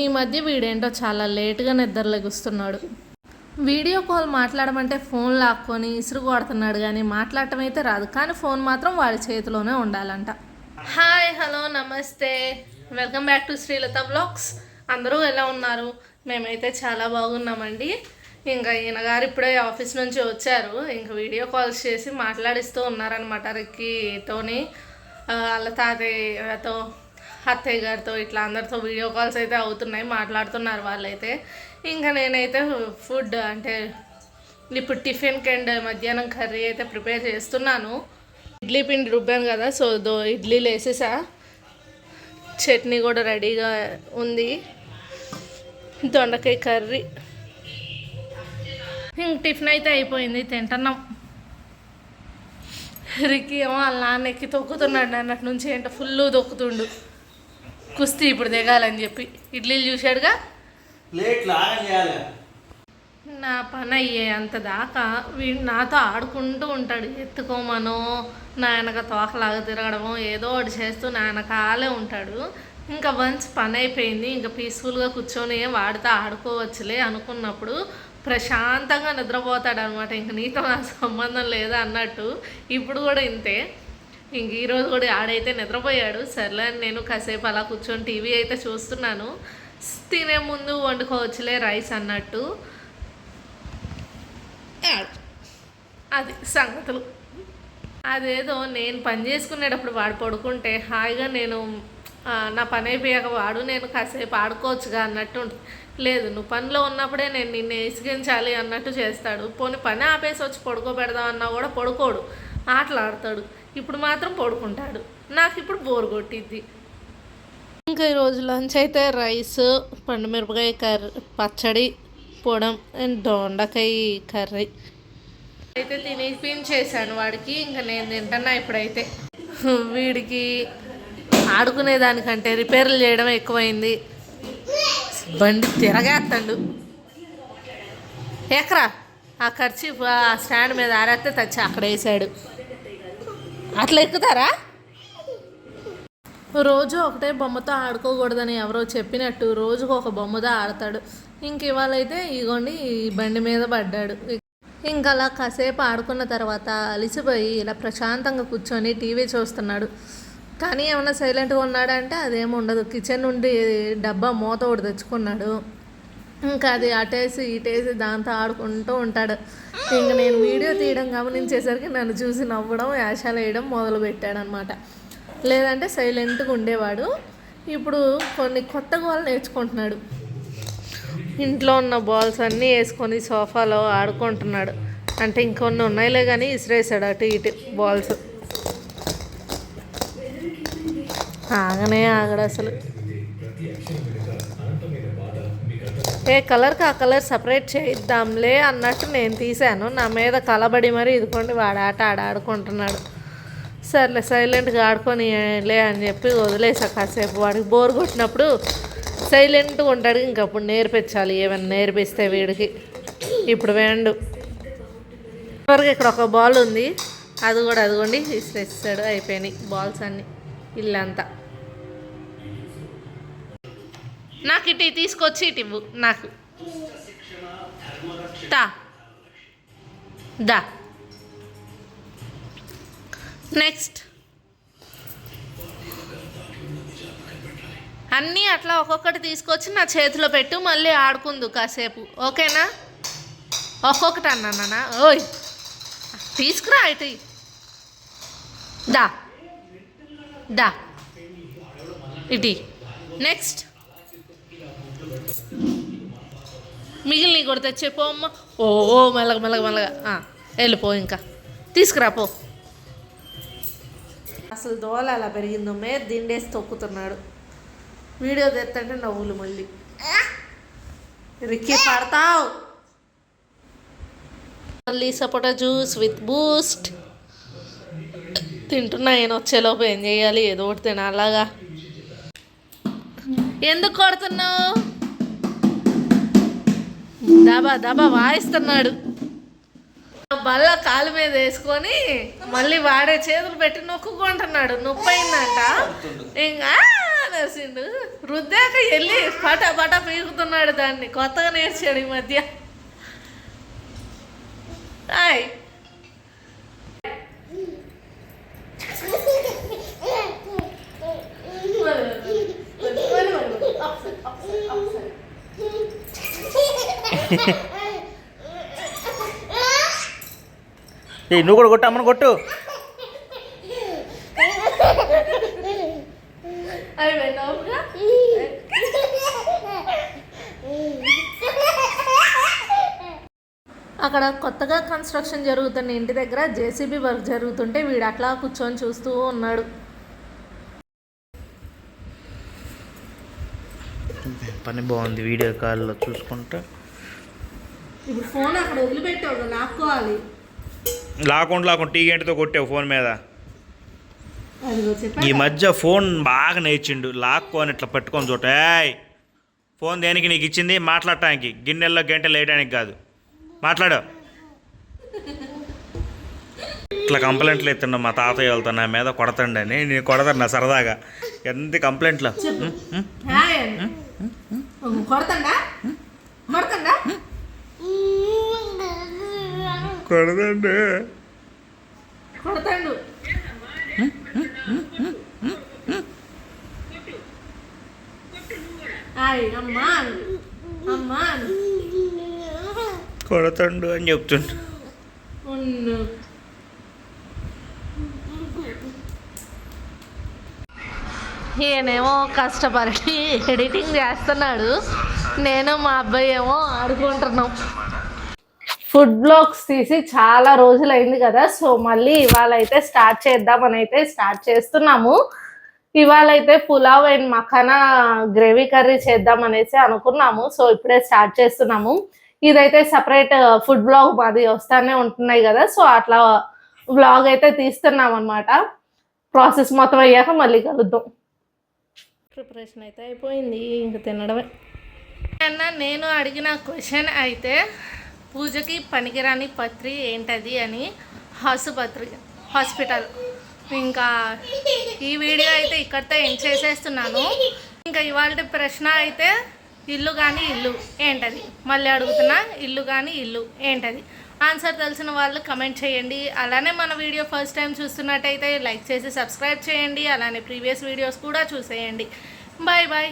ఈ మధ్య వీడేంటో చాలా లేటుగా నిద్రలేగుస్తున్నాడు వీడియో కాల్ మాట్లాడమంటే ఫోన్ లాక్కొని ఇసురు కొడుతున్నాడు కానీ మాట్లాడటం అయితే రాదు. కానీ ఫోన్ మాత్రం వాడి చేతిలోనే ఉండాలంట. Hi hello namaste. Welcome back to Srilatha blogs. అందరూ ఎలా ఉన్నారు? మేమైతే చాలా బాగున్నామండి. ఇంకా ఈయన గారు ఇప్పుడే ఆఫీస్ నుంచి వచ్చారు. ఇంకా వీడియో కాల్స్ చేసి మాట్లాడిస్తూ ఉన్నారనమాట రిక్కీతోని. వాళ్ళ తాతయ్యతో. అత్తయ్య గారితో ఇట్లా అందరితో వీడియో కాల్స్ అయితే అవుతున్నాయి మాట్లాడుతున్నారు వాళ్ళైతే. ఇంకా నేనైతే ఫుడ్ అంటే ఇప్పుడు టిఫిన్కి అండ్ మధ్యాహ్నం కర్రీ అయితే ప్రిపేర్ చేస్తున్నాను. ఇడ్లీ పిండి రుబ్బాను కదా సో దో ఇడ్లీలు వేసేసా చట్నీ కూడా రెడీగా ఉంది. దొండకాయ కర్రీ. ఇంక టిఫిన్ అయితే అయిపోయింది తింటున్నాం. రికి ఏమో వాళ్ళ నాన్న ఎక్కి తొక్కుతున్నాడు అన్నట్టు నుంచి ఏంటో ఫుల్ తొక్కుతుండు. కుస్తీ ఇప్పుడు దిగాలని చెప్పి ఇడ్లీలు చూశాడుగా? నా పని అయ్యే అంత దాకా వీడు నాతో ఆడుకుంటూ ఉంటాడు. ఎత్తుకోమనో నా వెనక తోకలాగా తిరగడమో ఏదో ఒకటి చేస్తూ నా వెనకాలే ఉంటాడు. ఇంకా వన్స్ పని అయిపోయింది ఇంకా పీస్ఫుల్గా కూర్చొని వాడితో ఆడుకోవచ్చులే అనుకున్నప్పుడు ప్రశాంతంగా నిద్రపోతాడు అనమాట ఇంక నీతో నా సంబంధం లేదా అన్నట్టు. ఇప్పుడు కూడా ఇంతే. ఇంక ఈరోజు కూడా ఆడైతే నిద్రపోయాడు. సర్లే నేను కాసేపు అలా కూర్చొని టీవీ అయితే చూస్తున్నాను. తినే ముందు వండుకోవచ్చులే రైస్ అన్నట్టు. అది సంగతులు. అదేదో నేను పని చేసుకునేటప్పుడు వాడు పడుకుంటే హాయిగా నేను నా పని అయిపోయాక వాడు నేను కాసేపు ఆడుకోవచ్చుగా అన్నట్టు లేదు నువ్వు పనిలో ఉన్నప్పుడే నేను నిన్ను ఇసిగించాలి అన్నట్టు చేస్తాడు. పోనీ పని ఆపేసి వచ్చి పడుకోబెడదాం అన్నా కూడా పడుకోడు. ఆటలాడతాడు. ఇప్పుడు మాత్రం పడుకుంటాడు. నాకు ఇప్పుడు బోర్ కొట్టిద్ది. ఇంకా ఈరోజు లంచ్ అయితే రైస్ పండుమిరపకాయ కర్రీ పచ్చడి పొడం అండ్ దొండకాయ కర్రీ. అయితే తినిపించేసాను వాడికి. ఇంకా నేను తింటున్నా ఇప్పుడైతే. వీడికి ఆడుకునే దానికంటే రిపేర్లు చేయడం ఎక్కువైంది. బండి తిరగేస్తాడు ఎక్కరా? ఆ ఖర్చు ఆ స్టాండ్ మీద ఆరేస్తే తెచ్చి అక్కడ వేసాడు అట్లా ఎక్కుతారా? రోజు ఒకటే బొమ్మతో ఆడుకోకూడదని ఎవరో చెప్పినట్టు రోజుకు ఒక బొమ్మతో ఆడతాడు. ఇంక ఇవాళ అయితే ఇగోండి ఈ బండి మీద పడ్డాడు. ఇంకా అలా కాసేపు ఆడుకున్న తర్వాత అలిసిపోయి ఇలా ప్రశాంతంగా కూర్చొని టీవీ చూస్తున్నాడు. కానీ ఏమైనా సైలెంట్గా ఉన్నాడంటే అదేమి ఉండదు. కిచెన్ నుండి డబ్బా మూత ఒకటి తెచ్చుకున్నాడు. ఇంకా అది అటేసి ఇటేసి దాంతో ఆడుకుంటూ ఉంటాడు. ఇంక నేను వీడియో తీయడం గమనించేసరికి నన్ను చూసి నవ్వడం యాషాలు వేయడం మొదలు పెట్టాడనమాట లేదంటే సైలెంట్గా ఉండేవాడు. ఇప్పుడు కొన్ని కొత్త గోలు నేర్చుకుంటున్నాడు. ఇంట్లో ఉన్న బాల్స్ అన్నీ వేసుకొని సోఫాలో ఆడుకుంటున్నాడు. అంటే ఇంకొన్ని ఉన్నాయిలే కానీ ఇసిరేసాడు అటు ఇటు బాల్స్. ఆగనే ఆగడు అసలు. ఏ కలర్కి ఆ కలర్ సపరేట్ చేయిద్దాంలే అన్నట్టు నేను తీశాను. నా మీద కలబడి మరి ఇదిగోండి వాడు ఆట ఆడ ఆడుకుంటున్నాడు. సర్లే సైలెంట్గా ఆడుకొని లే అని చెప్పి వదిలేసా కాసేపు. వాడికి బోర్ కొట్టినప్పుడు సైలెంట్గా ఉంటాడు. ఇంకప్పుడు నేర్పించాలి. ఏమైనా నేర్పిస్తే వీడికి. ఇప్పుడు వేండు వరకు ఇక్కడ ఒక బాల్ ఉంది. అది కూడా అదిగోండి. ఇస్తాడు అయిపోయినాయి బాల్స్ అన్నీ. ఇల్లంతా. నాకు ఇటు తీసుకొచ్చి ఇటు ఇవ్వు నాకు. తా. దా. నెక్స్ట్. అన్నీ అట్లా ఒక్కొక్కటి తీసుకొచ్చి నా చేతిలో పెట్టు మళ్ళీ ఆడుకుందు కాసేపు. ఓకేనా? ఒక్కొక్కటి అన్నానా ఓయ్. తీసుకురా ఇటు. దా. దా. ఇటీ. నెక్స్ట్. మిగిలిన కూడా తెచ్చే పో అమ్మ. ఓ ఓ మెల్లగా మెల్లగా మెల్లగా. వెళ్ళిపో ఇంకా. తీసుకురా పో. అసలు దోల అలా పెరిగిందో మేర దిండేసి తొక్కుతున్నాడు. వీడియో తెత్తంటే నవ్వులు మళ్ళీ. రిక్కి పడతావు. మళ్ళీ సపోటా జ్యూస్ విత్ బూస్ట్. తింటున్నా నేను వచ్చేలోపు ఏం చేయాలి? ఏదో ఒకటి తినాలాగా ఎందుకు కొడుతున్నావు? దబా దబా వాయిస్తున్నాడు. బల్ల కాలు మీద వేసుకొని మళ్ళీ వాడే చేతులు పెట్టి నొక్కుకుంటున్నాడు. నొప్పి అయిందంట ఇంకా నేర్చిండు రుద్దాక వెళ్ళి పట పట పీకుతున్నాడు దాన్ని. కొత్తగా నేర్చాడు ఈ మధ్య. హాయ్ ఏ నువ్వు కూడా కొట్టు అమ్మను కొట్టు. అక్కడ కొత్తగా కన్స్ట్రక్షన్ జరుగుతున్న ఇంటి దగ్గర జేసీబీ వర్క్ జరుగుతుంటే వీడు అట్లా కూర్చొని చూస్తూ ఉన్నాడు. పని బాగుంది వీడియో కాల్లో చూసుకుంటా. ఇప్పుడు ఫోన్ అక్కడ వదిలిపెట్టావు లాక్కోవాలి. లాకుండా లాకుండా టీ గంటతో కొట్టావు ఫోన్ మీద. ఈ మధ్య ఫోన్ బాగా నేర్చిండు. లాక్కొని ఇట్లా పట్టుకొని చూట ఫోన్ దేనికి నీకు ఇచ్చింది? మాట్లాడటానికి. గిన్నెల్లో గంటలు వేయడానికి కాదు. మాట్లాడు. ఇట్లా కంప్లైంట్లు ఎత్తున్నా మా తాతయ్య వెళ్తా నా మీద కొడతండని నేను కొడతాను సరదాగా. ఎంత కంప్లైంట్లు? అని. కొడతండా? కొడతండా? కొడతండి. కొడతాడు. కొడతండు అని చెప్తుండు. ఈయనేమో కష్టపడి ఎడిటింగ్ చేస్తున్నాడు. నేను మా అబ్బాయి ఏమో ఆడుకుంటున్నాం. ఫుడ్ బ్లాగ్స్ తీసి చాలా రోజులు అయింది కదా సో మళ్ళీ ఇవాళ అయితే స్టార్ట్ చేద్దామని అయితే స్టార్ట్ చేస్తున్నాము. ఇవాళ అయితే pulao and makhana gravy curry చేద్దాం అనేసి అనుకున్నాము సో ఇప్పుడే స్టార్ట్ చేస్తున్నాము. ఇదైతే సపరేట్ ఫుడ్ బ్లాగ్ మాది వస్తానే ఉంటున్నాయి కదా సో అట్లా బ్లాగ్ అయితే తీస్తున్నాం అనమాట ప్రాసెస్ మొత్తం అయ్యాక మళ్ళీ కలుద్దాం. ప్రిపరేషన్ అయితే అయిపోయింది ఇంక తినడమే. అన్న నేను అడిగిన క్వశ్చన్ అయితే పూజకి పనికిరాని పత్రి ఏంటది అని ఆసుపత్రి హాస్పిటల్. ఇంకా ఈ వీడియో అయితే ఇక్కడితో ఎండ్ చేసేస్తున్నాను. ఇంకా ఇవాళ ప్రశ్న అయితే ఇల్లు కానీ ఇల్లు ఏంటది? మళ్ళీ అడుగుతున్నా ఇల్లు కానీ ఇల్లు ఏంటది? ఆన్సర్ తెలిసిన వాళ్ళు కమెంట్ చేయండి. అలానే మన వీడియో ఫస్ట్ టైం చూస్తున్నట్టయితే లైక్ చేసి సబ్స్క్రైబ్ చేయండి. అలానే ప్రీవియస్ వీడియోస్ కూడా చూసేయండి. Bye bye